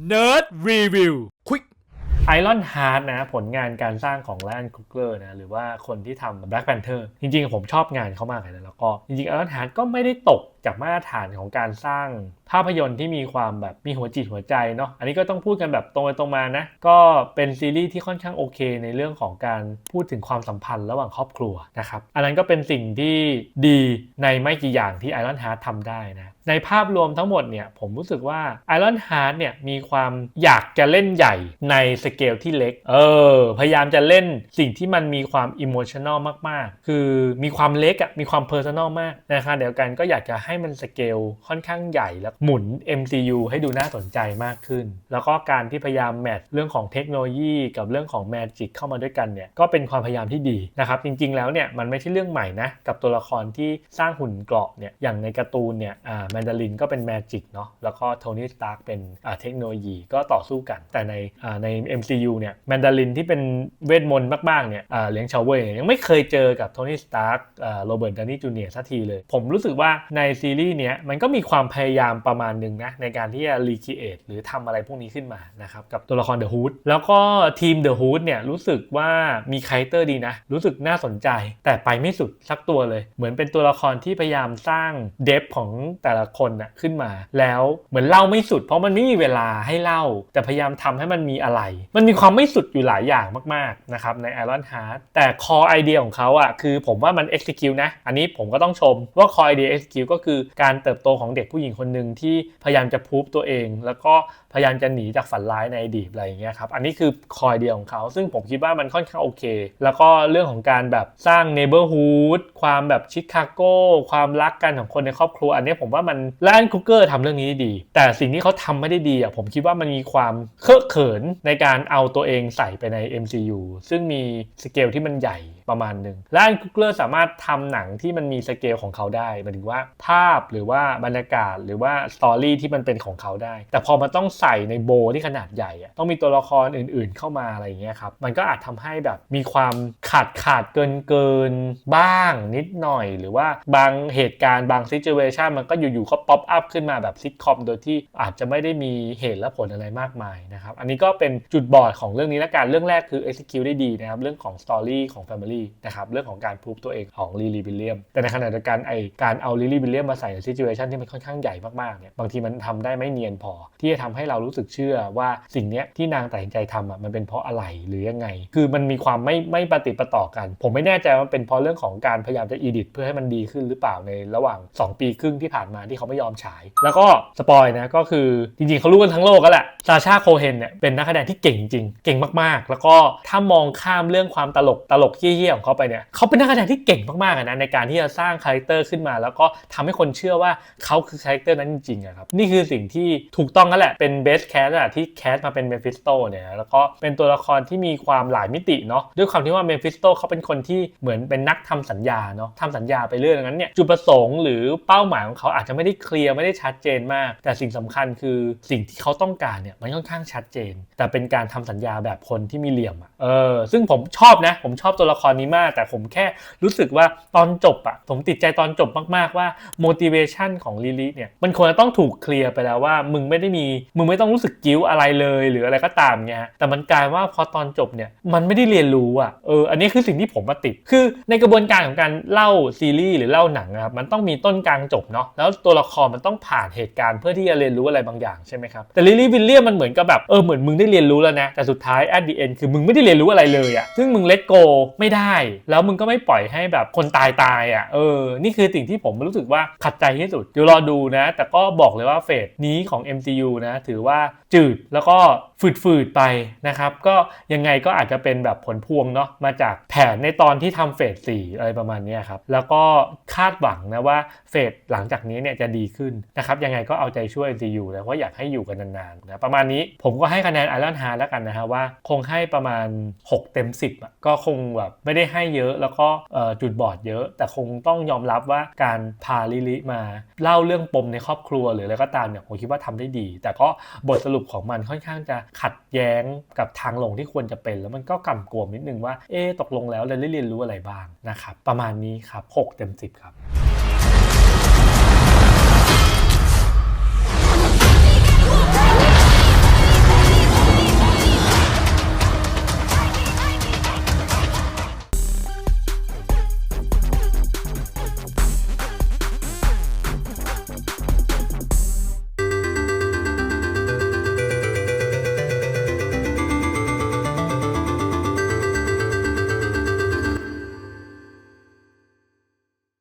Nerd Review ควิกไอรอนฮาร์ดนะผลงานการสร้างของแลนคุกเกอร์นะหรือว่าคนที่ทำ Black Panther จริงๆ ผมชอบงานเขามากเลยนะแล้วก็จริงๆไอรอนฮาร์ดก็ไม่ได้ตกจากมาตรฐานของการสร้างภาพยนตร์ที่มีความแบบมีหัวจิตหัวใจเนาะอันนี้ก็ต้องพูดกันแบบตรงไปตรงมานะ ก็เป็นซีรีส์ที่ค่อนข้างโอเค ในเรื่องของการพูดถึงความสัมพันธ์ระหว่างครอบครัวนะครับอันนั้นก็เป็นสิ่งที่ดีในไม่กี่อย่างที่ไอรอนฮาร์ดทำได้นะในภาพรวมทั้งหมดเนี่ยผมรู้สึกว่า Iron Heart เนี่ยมีความอยากจะเล่นใหญ่ในสเกลที่เล็ก เออ พยายามจะเล่นสิ่งที่มันมีความอิโมชัน a ลมาก ๆ คือมีความเล็กอะมีความเพอร์ซันอลมากนะคะเดียวกันก็อยากจะให้มันสเกลค่อนข้างใหญ่แล้วหมุน MCU ให้ดูน่าสนใจมากขึ้น แล้วก็การที่พยายามแมทเรื่องของเทคโนโลยีกับเรื่องของแมจิกเข้ามาด้วยกันเนี่ยก็เป็นความพยายามที่ดีนะครับจริง ๆ แล้วเนี่ยมันไม่ใช่เรื่องใหม่นะกับตัวละครที่สร้างหุ่นเกราะเนี่ยอย่างในการ์ตูนเนี่ยอ่าแมนดารินก็เป็นแมจิกเนาะแล้วก็โทนี่สตาร์กเป็นอ่าเทคโนโลยีก็ต่อสู้กัน แต่ในอ่าใน MCU เนี่ยแมนดารินที่เป็นเวทมนต์มากๆเนี่ยอ่าเลี้ยงชาวเว่ยยังไม่เคยเจอกับโทนี่สตาร์กอ่าโรเบิร์ตดานี่จูเนียร์สักทีเลย ผมรู้สึกว่าในซีรีส์เนี้ยมันก็มีความพยายามประมาณหนึ่งนะในการที่จะรีคิเอทหรือทำอะไรพวกนี้ขึ้นมานะครับกับตัวละครเดอะฮูดแล้วก็ทีมเดอะฮูดเนี่ยรู้สึกว่ามีคาแรคเตอร์ดีนะ รู้สึกน่าสนใจ แต่ไปไม่สุดสักตัวเลย เหมือนเป็นตัวละครที่พยายามสร้างเดฟของแต่ละคนน่ะขึ้นมา แล้วเหมือนเล่าไม่สุด เพราะมันไม่มีเวลาให้เล่า แต่พยายามทำให้มันมีอะไร มันมีความไม่สุดอยู่หลายอย่างมากๆนะครับใน Iron Heart แต่คอไอเดียของเขาอะคือผมว่ามัน execute นะ อันนี้ผมก็ต้องชมว่าคอไอเดีย execute ก็คือการเติบโตของเด็กผู้หญิงคนหนึ่งที่พยายามจะพูฟตัวเอง แล้วก็พยายามจะหนีจากฝันร้ายในอดีตอะไรอย่างเงี้ยครับอันนี้คือคอยเดียของเขาซึ่งผมคิดว่ามันค่อนข้างโอเค แล้วก็เรื่องของการแบบสร้าง neighborhood ความแบบชิคาโกความรักกันของคนในครอบครัวอันนี้ผมว่ามันแลนคุกเกอร์ทำเรื่องนี้ได้ดี แต่สิ่งที่เขาทำไม่ได้ดีอะผมคิดว่ามันมีความเคอะเขินในการเอาตัวเองใส่ไปใน MCU ซึ่งมีสเกลที่มันใหญ่ประมาณหนึ่งและอันคุกเกอร์สามารถทำหนังที่มันมีสเกลของเขาได้หมายถึงว่าภาพหรือว่าบรรยากาศหรือว่าสตอรี่ที่มันเป็นของเขาได้ แต่พอมันต้องใส่ในโบที่ขนาดใหญ่อะต้องมีตัวละครอื่นๆเข้ามาอะไรอย่างเงี้ยครับมันก็อาจทำให้แบบมีความขาดขาดเกินเกินๆบ้างนิดหน่อย หรือว่าบางเหตุการณ์บางซิจูเอชันมันก็อยู่อยู่ๆก็ป๊อปอัพขึ้นมาแบบซิทคอมโดยที่อาจจะไม่ได้มีเหตุและผลอะไรมากมายนะครับอันนี้ก็เป็นจุดบอดของเรื่องนี้ละกันเรื่องแรกคือ execute ได้ดีนะครับเรื่องของ story ของ family นะครับเรื่องของการพูฟตัวเองของลิลี่วิลเลียมแต่ในขณะเดียวกันไอการเอาลิลี่วิลเลียมมาใส่ในซิจูเอชันที่มันค่อนข้างใหญ่มากๆเนี่ยบางทีมันทำได้ไม่เนียนพอ ที่จะทำให้เรารู้สึกเชื่อว่าสิ่งนี้ที่นางตัดสินใจทำอะมันเป็นเพราะอะไรหรือยังไง คือมันมีความไม่ไม่ปฏิประต่อกัน ผมไม่แน่ใจว่าเป็นเพราะเรื่องของการพยายามจะอีดิทเพื่อให้มันดีขึ้นหรือเปล่าในระหว่าง 2 ปีครึ่งที่ผ่านมาที่เขาไม่ยอมฉาย แล้วก็สปอยนะก็คือจริงๆเขารู้กันทั้งโลกก็แหละซาชาโคเฮนเนี่ยเป็นนักแสดงที่เก่งจริงเก่งมากๆ แล้วก็ถ้ามองข้ามเรื่องความตลกตลกเยี่ยๆของเขาไปเนี่ยเขาเป็นนักแสดงที่เก่งมากๆนะในการที่จะสร้างคาแรคเตอร์ขึ้นมา แล้วก็ทำให้คนเชื่อว่าเขาคือคาแรคเตอร์นั้นจริงๆครับนี่คือสิ่งที่ถูกต้องนั่นแหละเป็นเบสแคสอะที่แคสมาเป็นเมฟิสโตเนี่ยแล้วก็เป็นตัวละครที่มีความหลายมิติเนาะด้วยความที่ว่าเมฟิสโตเขาเป็นคนที่เหมือนเป็นนักทำสัญญาเนาะทำสัญญาไปเรื่อยดังนั้นเนี่ยจุดประสงค์หรือเป้าหมายของเขาอาจจะไม่ไม่ได้เคลียร์ไม่ได้ชัดเจนมาก แต่สิ่งสำคัญคือสิ่งที่เขาต้องการเนี่ยมันค่อนข้างชัดเจน แต่เป็นการทำสัญญาแบบคนที่มีเหลี่ยมอะเออซึ่งผมชอบนะ ผมชอบตัวละครนี้มาก แต่ผมแค่รู้สึกว่าตอนจบอะผมติดใจตอนจบมากๆว่า motivation ของลิลิเนี่ยมันควรจะต้องถูกเคลียร์ไปแล้วว่า มึงไม่ได้มีมึงไม่ต้องรู้สึกกิ้วอะไรเลย หรืออะไรก็ตามเงี้ยแต่มันกลายว่าพอตอนจบเนี่ยมันไม่ได้เรียนรู้อะเอออันนี้คือสิ่งที่ผมมาติดคือในกระบวนการของการเล่าซีรีส์หรือเล่าหนังนะครับมันต้องมีต้นกลางจบเนาะแล้วตัววละครมันต้องผ่านเหตุการณ์เพื่อที่จะเรียนรู้อะไรบางอย่างใช่ไหมครับแต่ลิลี่วิลเลียมมันเหมือนกับแบบเออเหมือนมึงได้เรียนรู้แล้วนะแต่สุดท้าย at the end คือมึงไม่ได้เรียนรู้อะไรเลยอะซึ่งมึงเล t โกไม่ได้ แล้วมึงก็ไม่ปล่อยให้แบบคนตายตายอะเออนี่คือสิ่งที่ผมรู้สึกว่าขัดใจที่สุดเดี๋ยวรอดูนะ แต่ก็บอกเลยว่าเฟสนี้ของ MCU นะถือว่าจืดแล้วก็ฝืดๆไปนะครับก็ยังไงก็อาจจะเป็นแบบผลพวงเนาะมาจากแผนในตอนที่ทำเฟสสี่อะไรประมาณนี้ครับแล้วก็คาดหวังนะว่าเฟสหลังจากนี้เนี่ยจะดีขึ้นนะครับยังไงก็เอาใจช่วย MCU นะว่าอยากให้อยู่กันนานๆนะประมาณนี้ผมก็ให้คะแนนไอรอนฮาร์แล้วกันนะฮะว่าคงให้ประมาณ 6 เต็ม 10อะก็คงแบบไม่ได้ให้เยอะแล้วก็จุดบอดเยอะ แต่คงต้องยอมรับว่าการพาลิลิมาเล่าเรื่องปมในครอบครัวหรืออะไรก็ตามเนี่ยผมคิดว่าทำได้ดี แต่ก็บทสรุปของมันค่อนข้างจะขัดแย้งกับทางลงที่ควรจะเป็น แล้วมันก็กำกวมนิดนึงว่าเอ๊ตกลงแล้วเราได้เรียนรู้อะไรบ้างนะครับประมาณนี้ครับ 6 เต็ม 10 ครับ